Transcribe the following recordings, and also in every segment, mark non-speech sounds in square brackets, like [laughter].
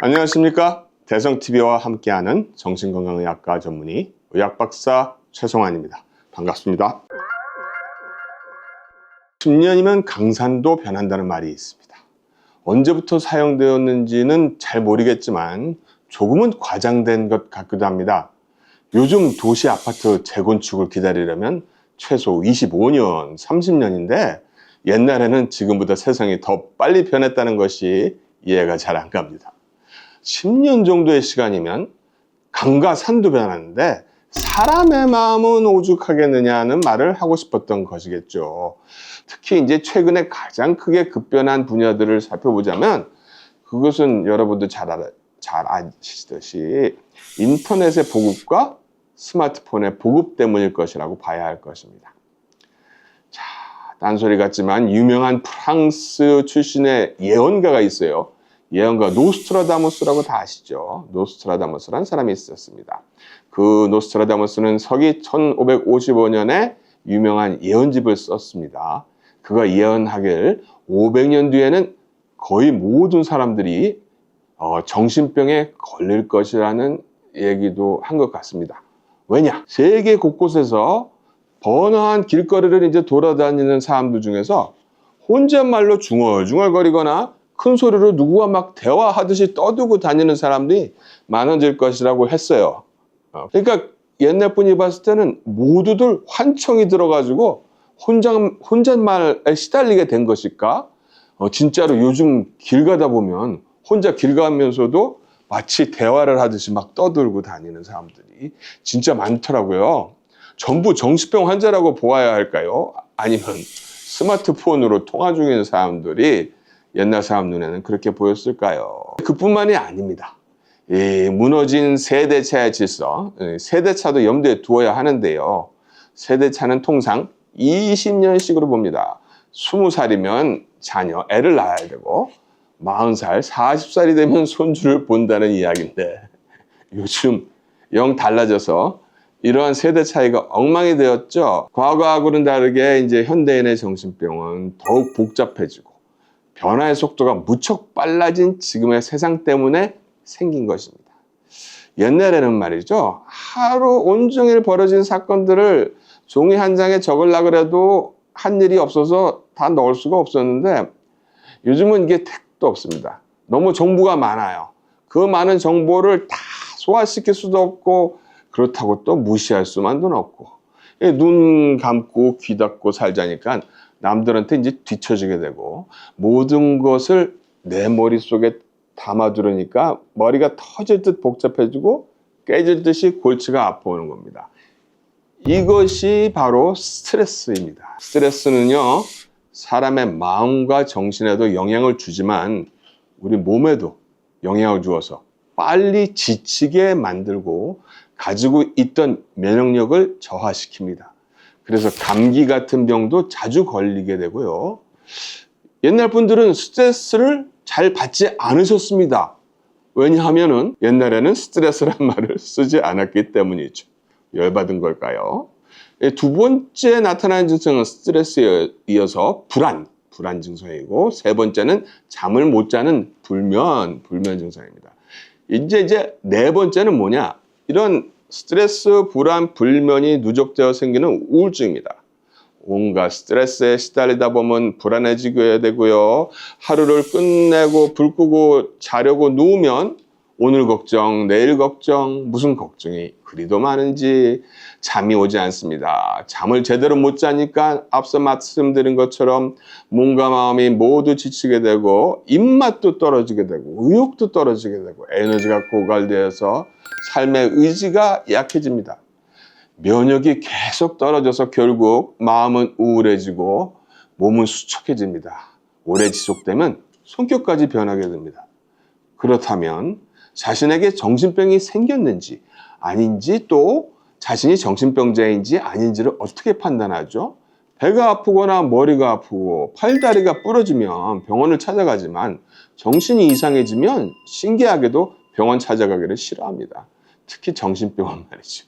안녕하십니까? 대성TV와 함께하는 정신건강의학과 전문의 의학박사 최성환입니다. 반갑습니다. 10년이면 강산도 변한다는 말이 있습니다. 언제부터 사용되었는지는 잘 모르겠지만 조금은 과장된 것 같기도 합니다. 요즘 도시 아파트 재건축을 기다리려면 최소 25년, 30년인데 옛날에는 지금보다 세상이 더 빨리 변했다는 것이 이해가 잘 안 갑니다. 10년 정도의 시간이면 강과 산도 변하는데 사람의 마음은 오죽하겠느냐는 말을 하고 싶었던 것이겠죠. 특히 이제 최근에 가장 크게 급변한 분야들을 살펴보자면 그것은 여러분도 잘, 알아, 잘 아시듯이 인터넷의 보급과 스마트폰의 보급 때문일 것이라고 봐야 할 것입니다. 자, 딴소리 같지만 유명한 프랑스 출신의 예언가가 있어요. 예언가 노스트라다무스라고 다 아시죠? 노스트라다무스란 사람이 있었습니다. 그 노스트라다무스는 서기 1555년에 유명한 예언집을 썼습니다. 그가 예언하길 500년 뒤에는 거의 모든 사람들이 어, 정신병에 걸릴 것이라는 얘기도 한 것 같습니다. 왜냐? 세계 곳곳에서 번화한 길거리를 이제 돌아다니는 사람들 중에서 혼잣말로 중얼중얼거리거나 큰 소리로 누구와 막 대화하듯이 떠들고 다니는 사람들이 많아질 것이라고 했어요. 어, 그러니까 옛날 분이 봤을 때는 모두들 환청이 들어가지고 혼자, 혼잣말에 시달리게 된 것일까? 어, 진짜로 요즘 길 가다 보면 혼자 길 가면서도 마치 대화를 하듯이 막 떠들고 다니는 사람들이 진짜 많더라고요. 전부 정신병 환자라고 보아야 할까요? 아니면 스마트폰으로 통화 중인 사람들이 옛날 사람 눈에는 그렇게 보였을까요? 그뿐만이 아닙니다. 이 무너진 세대차의 질서, 세대차도 염두에 두어야 하는데요. 세대차는 통상 20년씩으로 봅니다. 20살이면 자녀, 애를 낳아야 되고 40살, 40살이 되면 손주를 본다는 이야기인데 요즘 영 달라져서 이러한 세대 차이가 엉망이 되었죠. 과거하고는 다르게 이제 현대인의 정신병은 더욱 복잡해지고 변화의 속도가 무척 빨라진 지금의 세상 때문에 생긴 것입니다. 옛날에는 말이죠. 하루 온종일 벌어진 사건들을 종이 한 장에 적으려고 그래도 한 일이 없어서 다 넣을 수가 없었는데 요즘은 이게 택도 없습니다. 너무 정보가 많아요. 그 많은 정보를 다 소화시킬 수도 없고 그렇다고 또 무시할 수만도 없고 예, 눈 감고 귀 닫고 살자니까 남들한테 이제 뒤처지게 되고 모든 것을 내 머릿속에 담아두려니까 머리가 터질 듯 복잡해지고 깨질 듯이 골치가 아파오는 겁니다. 이것이 바로 스트레스입니다. 스트레스는요, 사람의 마음과 정신에도 영향을 주지만 우리 몸에도 영향을 주어서 빨리 지치게 만들고 가지고 있던 면역력을 저하시킵니다. 그래서 감기 같은 병도 자주 걸리게 되고요. 옛날 분들은 스트레스를 잘 받지 않으셨습니다. 왜냐하면 옛날에는 스트레스란 [laughs] 말을 쓰지 않았기 때문이죠. 열받은 걸까요? 예, 두 번째 나타나는 증상은 스트레스에 이어서 불안, 불안 증상이고 세 번째는 잠을 못 자는 불면, 불면 증상입니다. 이제 이제 네 번째는 뭐냐? 이런 스트레스, 불안, 불면이 누적되어 생기는 우울증입니다. 온갖 스트레스에 시달리다 보면 불안해지게 되고요. 하루를 끝내고 불 끄고 자려고 누우면 오늘 걱정, 내일 걱정, 무슨 걱정이 그리도 많은지 잠이 오지 않습니다. 잠을 제대로 못 자니까 앞서 말씀드린 것처럼 몸과 마음이 모두 지치게 되고 입맛도 떨어지게 되고 의욕도 떨어지게 되고 에너지가 고갈되어서 삶의 의지가 약해집니다. 면역이 계속 떨어져서 결국 마음은 우울해지고 몸은 수척해집니다. 오래 지속되면 성격까지 변하게 됩니다. 그렇다면 자신에게 정신병이 생겼는지 아닌지 또 자신이 정신병자인지 아닌지를 어떻게 판단하죠? 배가 아프거나 머리가 아프고 팔다리가 부러지면 병원을 찾아가지만 정신이 이상해지면 신기하게도 병원 찾아가기를 싫어합니다. 특히 정신병은 [laughs] 말이죠.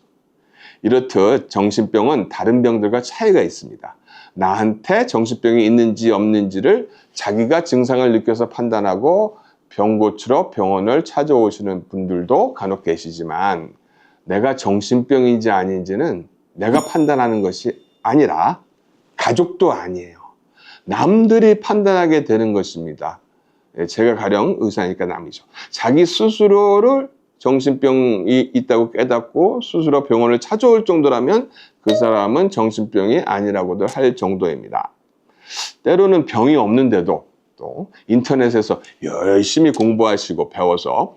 이렇듯 정신병은 다른 병들과 차이가 있습니다. 나한테 정신병이 있는지 없는지를 자기가 증상을 느껴서 판단하고 병 고치러 병원을 찾아오시는 분들도 간혹 계시지만 내가 정신병인지 아닌지는 내가 판단하는 것이 아니라 가족도 아니에요. 남들이 판단하게 되는 것입니다. 예, 제가 가령 의사니까 남이죠. 자기 스스로를 정신병이 있다고 깨닫고 스스로 병원을 찾아올 정도라면 그 사람은 정신병이 아니라고도 할 정도입니다. 때로는 병이 없는데도 또 인터넷에서 열심히 공부하시고 배워서 어,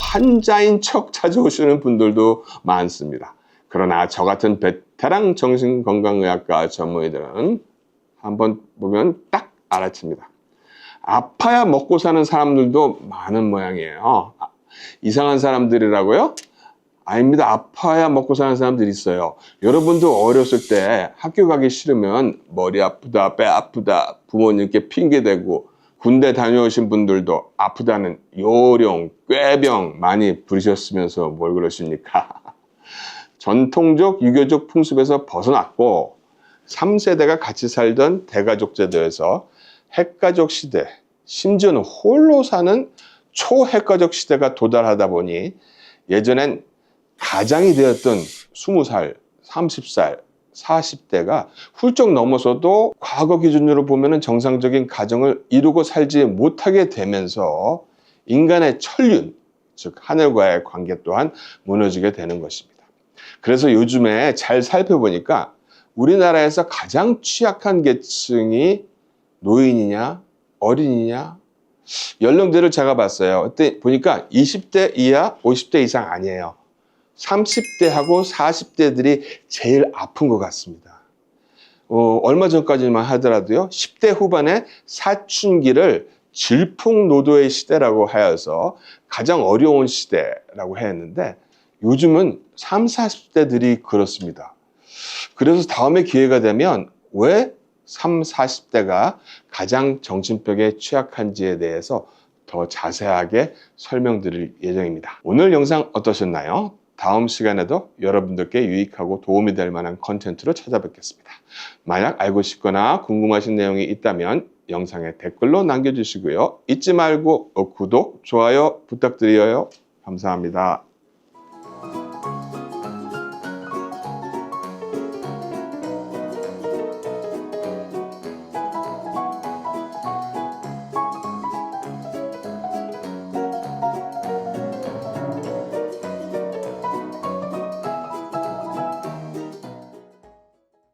환자인 척 찾아오시는 분들도 많습니다. 그러나 저 같은 베테랑 정신건강의학과 전문의들은 한번 보면 딱 알아챕니다. 아파야 먹고 사는 사람들도 많은 모양이에요. 아, 이상한 사람들이라고요? 아닙니다. 아파야 먹고 사는 사람들이 있어요. 여러분도 어렸을 때 학교 가기 싫으면 머리 아프다, 배 아프다, 부모님께 핑계대고 군대 다녀오신 분들도 아프다는 요령, 꾀병 많이 부르셨으면서 뭘 그러십니까? [laughs] 전통적 유교적 풍습에서 벗어났고 3세대가 같이 살던 대가족 제도에서 핵가족 시대, 심지어는 홀로 사는 초핵가족 시대가 도달하다 보니 예전엔 가장이 되었던 20살, 30살, 40대가 훌쩍 넘어서도 과거 기준으로 보면 정상적인 가정을 이루고 살지 못하게 되면서 인간의 천륜, 즉 하늘과의 관계 또한 무너지게 되는 것입니다. 그래서 요즘에 잘 살펴보니까 우리나라에서 가장 취약한 계층이 노인이냐, 어린이냐, 연령대를 제가 봤어요. 그때 보니까 20대 이하, 50대 이상 아니에요. 30대하고 40대들이 제일 아픈 것 같습니다. 어, 얼마 전까지만 하더라도요, 10대 후반에 사춘기를 질풍노도의 시대라고 하여서 가장 어려운 시대라고 했는데 요즘은 3, 40대들이 그렇습니다. 그래서 다음에 기회가 되면 왜 3, 40대가 가장 정신병에 취약한지에 대해서 더 자세하게 설명드릴 예정입니다. 오늘 영상 어떠셨나요? 다음 시간에도 여러분들께 유익하고 도움이 될 만한 컨텐츠로 찾아뵙겠습니다. 만약 알고 싶거나 궁금하신 내용이 있다면 영상에 댓글로 남겨주시고요. 잊지 말고 구독, 좋아요 부탁드려요. 감사합니다.